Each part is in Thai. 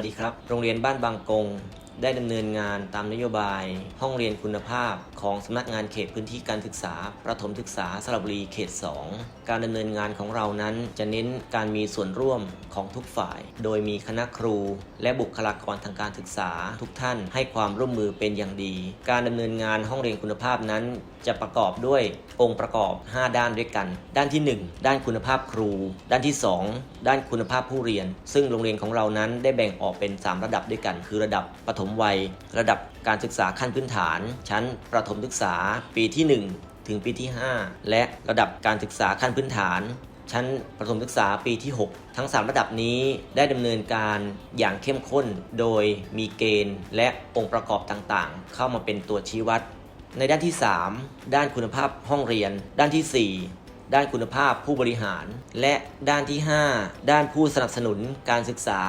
วัสดีครับ โรงเรียนบ้านบางกง ได้ดำเนินงานตามนโยบาย ห้องเรียนคุณภาพ ของสำนักงานเขตพื้นที่การศึกษา ประถมศึกษาสระบุรีเขต 2 การดำเนินงานของเรานั้นจะเน้นการมีส่วนร่วมของทุกฝ่าย โดยมีคณะครู และบุคลากรทางการศึกษา ทุกท่านให้ความร่วมมือเป็นอย่างดี การดำเนินงานห้องเรียนคุณภาพนั้น จะประกอบด้วยองค์ประกอบ 5 ด้านด้วยกัน ด้านที่ 1 ด้านคุณภาพครู ด้านที่ 2 ด้านคุณภาพผู้เรียน ซึ่งโรงเรียนของเรานั้นได้แบ่งออกเป็น 3 ระดับด้วยกัน คือระดับปฐมวัย ระดับการศึกษาขั้นพื้นฐาน ชั้นประถมศึกษาปีที่ 1 ถึงปีที่ 5 และระดับการศึกษาขั้นพื้นฐาน ชั้นประถมศึกษาปีที่ 6 ทั้ง 3 ระดับนี้ได้ดำเนินการอย่างเข้มข้น โดยมีเกณฑ์ และองค์ประกอบต่างๆ เข้ามาเป็นตัวชี้วัดในด้านที่ 3 ด้านคุณภาพห้องเรียน ด้านที่ 4 ด้านคุณภาพผู้บริหาร และด้านที่ 5 ด้านผู้สนับสนุนการศึกษา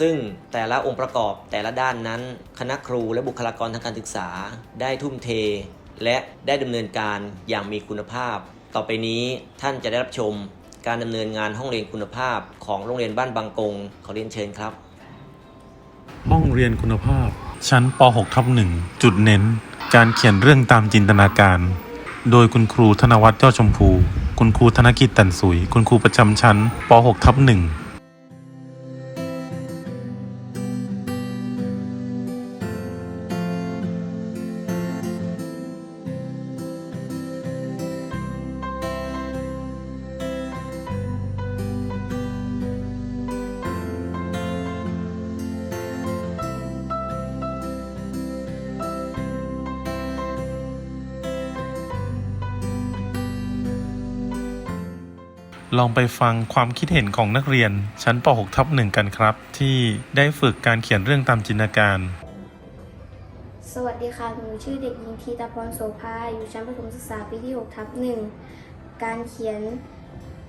ซึ่งแต่ละองค์ประกอบแต่ละด้านนั้น คณะครูและบุคลากรทางการศึกษา ได้ทุ่มเท และได้ดำเนินการอย่างมีคุณภาพ ต่อไปนี้ท่านจะได้รับชม การดำเนินงานห้องเรียนคุณภาพ ของโรงเรียนบ้านบางกงขอเรียนเชิญครับ ห้องเรียนคุณภาพ ชั้นป .6 ทับหนึ่งจุดเน้น การเขียนเรื่องตามจินตนาการ โดยคุณครูธนวัฒน์เจ้าชมพู คุณครูธนกิจตันสุย คุณครูประจำชั้นป .6 ทับ1 ลองไปฟังความคิดเห็นของนักเรียน ชั้นป .6 ทับหนึ่งกันครับ ที่ได้ฝึกการเขียนเรื่องตามจินตนาการ สวัสดีค่ะ หนูชื่อเด็กหญิงธีตาพรโสภา อยู่ชั้นประถมศึกษาปีที่6ทับหนึ่งการเขียน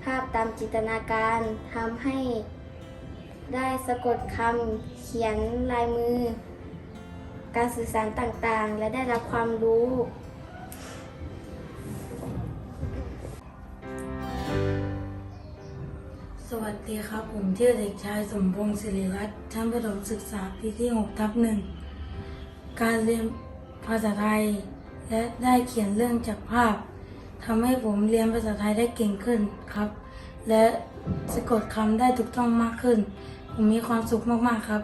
ภาพตามจินตนาการทำให้ได้สะกดคำเขียนลายมือ การสื่อสารต่างๆ และได้รับความรู้ สวัสดีครับ ผมชื่อเด็กชายสมพงศ์ศิริรัตน์ชั้นประถมศึกษาปีที่6ทับหนึ่งการเรียนภาษาไทย และได้เขียนเรื่องจากภาพทำให้ผมเรียนภาษาไทยได้เก่งขึ้นครับ และสะกดคำได้ถูกต้องมากขึ้น ผมมีความสุขมากๆครับ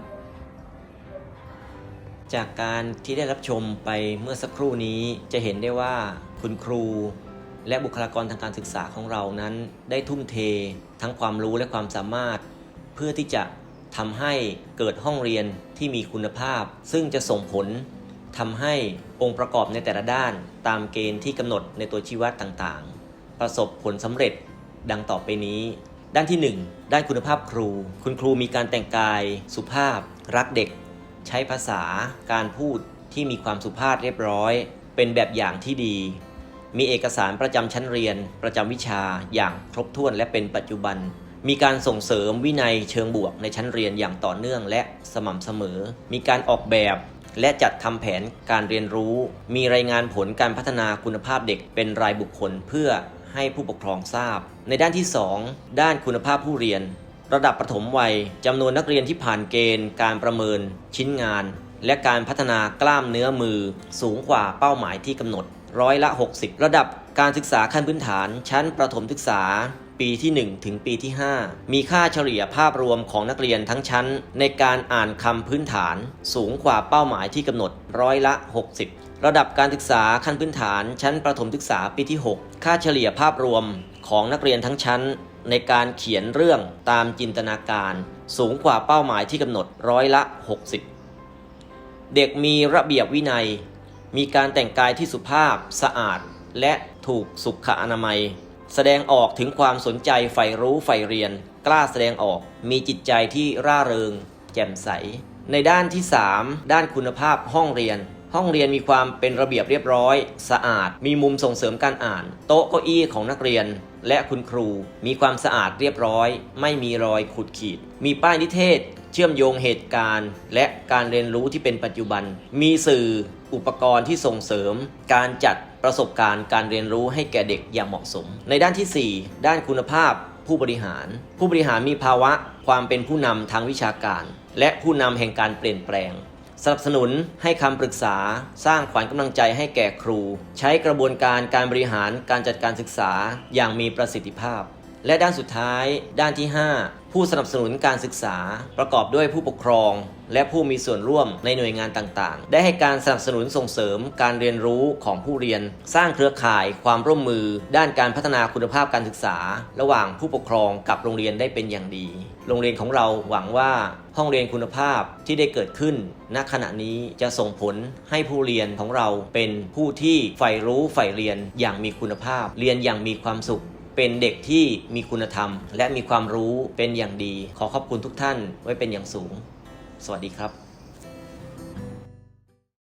จากการที่ได้รับชมไปเมื่อสักครู่นี้จะเห็นได้ว่าคุณครู และบุคลากรทางการศึกษาของเรานั้น ได้ทุ่มเท ทั้งความรู้และความสามารถ เพื่อที่จะทำให้เกิดห้องเรียนที่มีคุณภาพ ซึ่งจะส่งผลทำให้องค์ประกอบในแต่ละด้าน ตามเกณฑ์ที่กำหนดในตัวชี้วัดต่างๆ ประสบผลสำเร็จดังต่อไปนี้ ด้านที่ 1 ด้านคุณภาพครู คุณครูมีการแต่งกายสุภาพ รักเด็ก ใช้ภาษาการพูดที่มีความสุภาพเรียบร้อย เป็นแบบอย่างที่ดี มีเอกสารประจำชั้นเรียน ประจำวิชาอย่างครบถ้วนและเป็นปัจจุบัน มีการส่งเสริมวินัยเชิงบวกในชั้นเรียนอย่างต่อเนื่องและสม่ำเสมอ มีการออกแบบและจัดทำแผนการเรียนรู้ มีรายงานผลการพัฒนาคุณภาพเด็กเป็นรายบุคคลเพื่อให้ผู้ปกครองทราบ ในด้านที่ 2 ด้านคุณภาพผู้เรียน ระดับประถมวัยจำนวนนักเรียนที่ผ่านเกณฑ์ การประเมิน ชิ้นงาน และการพัฒนากล้ามเนื้อมือ สูงกว่าเป้าหมายที่กำหนด ร้อยละ 60 ระดับการศึกษาขั้นพื้นฐาน ชั้นประถมศึกษา ปีที่ 1 ถึงปีที่ 5 มีค่าเฉลี่ยภาพรวมของนักเรียนทั้งชั้น ในการอ่านคำพื้นฐาน สูงกว่าเป้าหมายที่กำหนดร้อยละ 60 ระดับการศึกษาขั้นพื้นฐาน ชั้นประถมศึกษาปีที่ 6 ค่าเฉลี่ยภาพรวมของนักเรียนทั้งชั้น ในการเขียนเรื่องตามจินตนาการ สูงกว่าเป้าหมายที่กำหนดร้อยละ 60 เด็กมีระเบียบวินัย มีการแต่งกายที่สุภาพสะอาด และถูกสุขอนามัย แสดงออกถึงความสนใจใฝ่รู้ใฝ่เรียน กล้าแสดงออก มีจิตใจที่ร่าเริง แจ่มใส ในด้านที่ 3 ด้านคุณภาพห้องเรียน ห้องเรียนมีความเป็นระเบียบเรียบร้อย สะอาด มีมุมส่งเสริมการอ่าน โต๊ะเก้าอี้ของนักเรียน และคุณครูมีความสะอาดเรียบร้อย ไม่มีรอยขูดขีด มีป้ายนิเทศเชื่อมโยงเหตุการณ์ และการเรียนรู้ที่เป็นปัจจุบัน มีสื่อ อุปกรณ์ที่ส่งเสริมการจัดประสบการณ์การเรียนรู้ให้แก่เด็กอย่างเหมาะสม ในด้านทีสี่ 4 ด้านคุณภาพผู้บริหาร ผู้บริหารมีภาวะความเป็นผู้นำทางวิชาการ และผู้นำแห่งการเปลี่ยนแปลง สนับสนุนให้คำปรึกษา สร้างขวัญกำลังใจให้แก่ครู ใช้กระบวนการการบริหารการจัดการศึกษาอย่างมีประสิทธิภาพ และด้านสุดท้ายด้านที่ 5 ผู้สนับสนุนการศึกษา ประกอบด้วยผู้ปกครอง และผู้มีส่วนร่วมในหน่วยงานต่างๆ ได้ให้การสนับสนุนส่งเสริมการเรียนรู้ของผู้เรียน สร้างเครือข่ายความร่วมมือ ด้านการพัฒนาคุณภาพการศึกษา ระหว่างผู้ปกครองกับโรงเรียนได้เป็นอย่างดี โรงเรียนของเราหวังว่าห้องเรียนคุณภาพที่ได้เกิดขึ้น ณ ขณะนี้จะส่งผลให้ผู้เรียนของเราเป็นผู้ที่ใฝ่รู้ใฝ่เรียนอย่างมีคุณภาพ เรียนอย่างมีความสุข เป็นเด็กที่มีคุณธรรม และมีความรู้เป็นอย่างดี ขอขอบคุณทุกท่านไว้เป็นอย่างสูง สวัสดีครับ